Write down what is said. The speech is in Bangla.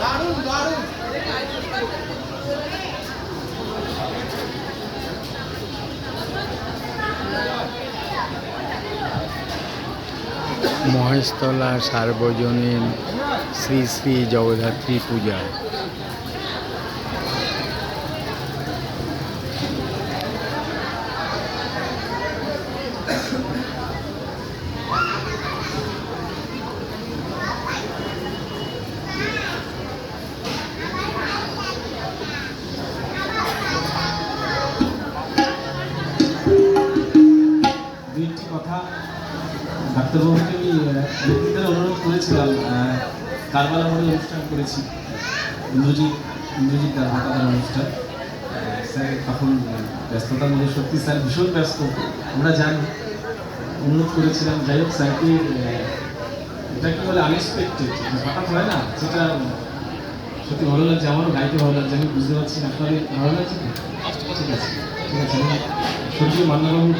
দারুণ দারুণ। মহেশতলা সার্বজনীন শ্রী শ্রী জগদ্ধাত্রী পূজা কথা ডাক্তারবাবুকে আমি অনেকদিন অনুরোধ করেছিলাম কারবালা মোড়ে অনুষ্ঠান করেছি ইন্দ্রজিৎ ইন্দ্রজিৎ তার হাতাদার অনুষ্ঠান স্যার তখন ব্যস্ততার মধ্যে সত্যি স্যার ভীষণ ব্যস্ত আমরা জানি। অনুরোধ করেছিলাম যাই হোক স্যারকে আহ, এটা কি বলে আনএক্সপেক্টেড হঠাৎ হয় না? সেটা সত্যি ভালো লাগছে আমারও গাইতে ভালো লাগছে আমি বুঝতে পারছি না। আপনাদের ভালো লাগছে? ঠিক আছে ঠিক আছে। আমি সত্যি মান্নাবাবু